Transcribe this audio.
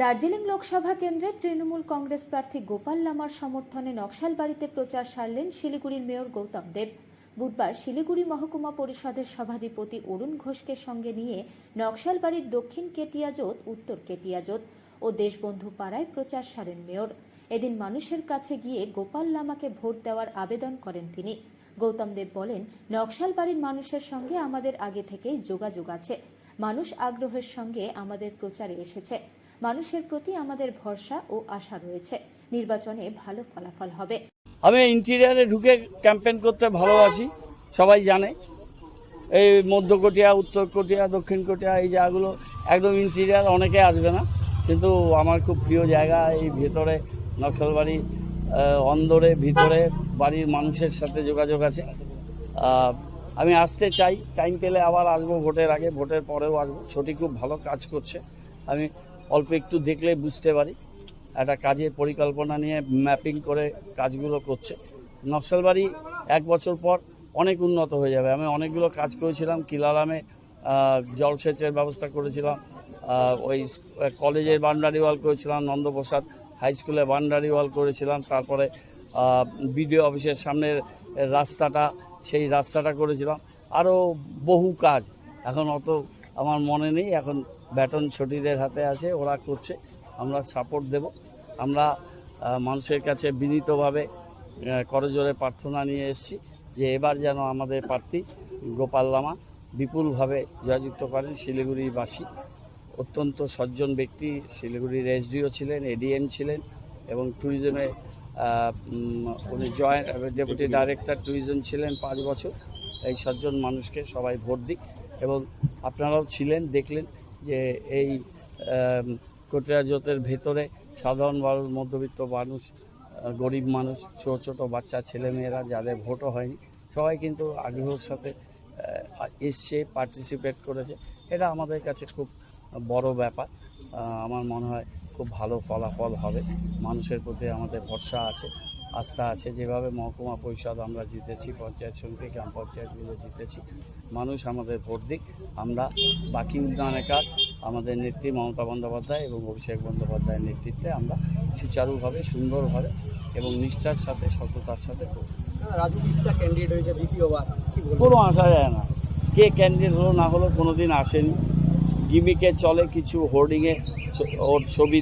দার্জিলিং লোকসভা কেন্দ্রে তৃণমূল কংগ্রেস প্রার্থী গোপাল লামার সমর্থনে নকশালবাড়িতে প্রচার সারলেন শিলিগুড়ির মেয়র গৌতম দেব। বুধবার শিলিগুড়ি মহকুমা পরিষদের সভাধিপতি অরুণ ঘোষকে সঙ্গে নিয়ে নকশালবাড়ির দক্ষিণ কেটিয়াজোত উত্তর কেটিয়াজোত ও দেশবন্ধু পাড়ায় প্রচার সারেন মেয়র। এদিন মানুষের কাছে গিয়ে গোপাল লামাকে ভোট দেওয়ার আবেদন করেন তিনি। গৌতম দেব বলেন, নকশালবাড়ির মানুষের সঙ্গে আমাদের আগে থেকেই যোগাযোগ আছে। মানুষ আগ্রহের সঙ্গে আমাদের প্রচারে এসেছে। মানুষের প্রতি আমাদের ভরসা ও আশা রয়েছে। নির্বাচনে ভালো ফলাফল হবে। আমি ইন্টেরিয়ারে ঢুকে ক্যাম্পেন করতে ভালোবাসি, সবাই জানে। এই মধ্য কটিয়া, উত্তর কটিয়া, দক্ষিণ কটিয়া, এই জায়গাগুলো একদম ইন্টেরিয়ার, অনেকে আসবে না। কিন্তু আমার খুব প্রিয় জায়গা, এই ভেতরে নকশালবাড়ি অন্দরে, ভিতরে বাড়ির মানুষের সাথে যোগাযোগ আছে। আমি আসতে চাই টাইম পেলে আবার আসব ভোটের আগে, ভোটের পরেও আসব। ছোটি খুব ভালো কাজ করছে। আমি অল্প একটু দেখলে বুঝতে পারি। একটা কাজের পরিকল্পনা নিয়ে ম্যাপিং করে কাজগুলো করছে। নকশালবাড়ি এক বছর পর অনেক উন্নত হয়ে যাবে। আমি অনেকগুলো কাজ করেছিলাম। কিলারামে জলসেচের ব্যবস্থা করেছিলাম। ওই কলেজের বান্ডারি ওয়াল করেছিলাম, নন্দপ্রসাদ হাই স্কুলে বান্ডারি ওয়াল করেছিলাম। তারপরে বিডিও অফিসের সামনের রাস্তাটা, সেই রাস্তাটা করেছিলাম। আরও বহু কাজ। এখন অত আমার মনে নেই, এখন ব্যাটন ছটিদের হাতে আছে, ওরা করছে, আমরা সাপোর্ট দেব। আমরা মানুষের কাছে বিনীতভাবে করজোরে প্রার্থনা নিয়ে এসেছি যে এবার যেন আমাদের প্রার্থী গোপাল লামা বিপুলভাবে জয়যুক্ত করেন শিলিগুড়িবাসী। অত্যন্ত সজ্জন ব্যক্তি, শিলিগুড়ির এসডিও ছিলেন, এডিএম ছিলেন এবং ট্যুরিজমে উনি জয়েন্ট ডেপুটি ডাইরেক্টর ট্যুরিজম ছিলেন পাঁচ বছর। এই সজ্জন মানুষকে সবাই ভোট দিক। এবং আপনারাও ছিলেন দেখলেন যে এই আম, কটিয়া জোতের ভেতরে সাধারণ মানুষ মধ্যবিত্ত মানুষ গরিব মানুষ ছোট ছোট বাচ্চা ছেলেমেয়েরা যাদের ভোটও হয়নি সবাই কিন্তু আগ্রহের সাথে এসছে পার্টিসিপেট করেছে। এটা আমাদের কাছে খুব বড় ব্যাপার। আমার মনে হয় খুব ভালো ফলাফল হবে। মানুষের প্রতি আমাদের ভরসা আছে। আস্থা আছে যেভাবে মহকুমা পরিষদ আমরা জিতেছি পঞ্চায়েত সমিতি গ্রাম পঞ্চায়েতগুলো জিতেছি মানুষ আমাদের ভোট দিক। আমরা বাকি উন্নয়নের কাজ আমাদের নেত্রী মমতা বন্দ্যোপাধ্যায় এবং অভিষেক বন্দ্যোপাধ্যায়ের নেতৃত্বে আমরা সুচারুভাবে সুন্দরভাবে এবং নিষ্ঠার সাথে সততার সাথে রাজু ক্যান্ডিডেট হয়েছে দ্বিতীয়বার কোনো আসা যায় না। কে ক্যান্ডিডেট হলো না হলো কোনোদিন আসেনি। গিমিকে চলে কিছু হোর্ডিংয়ে ওর ছবি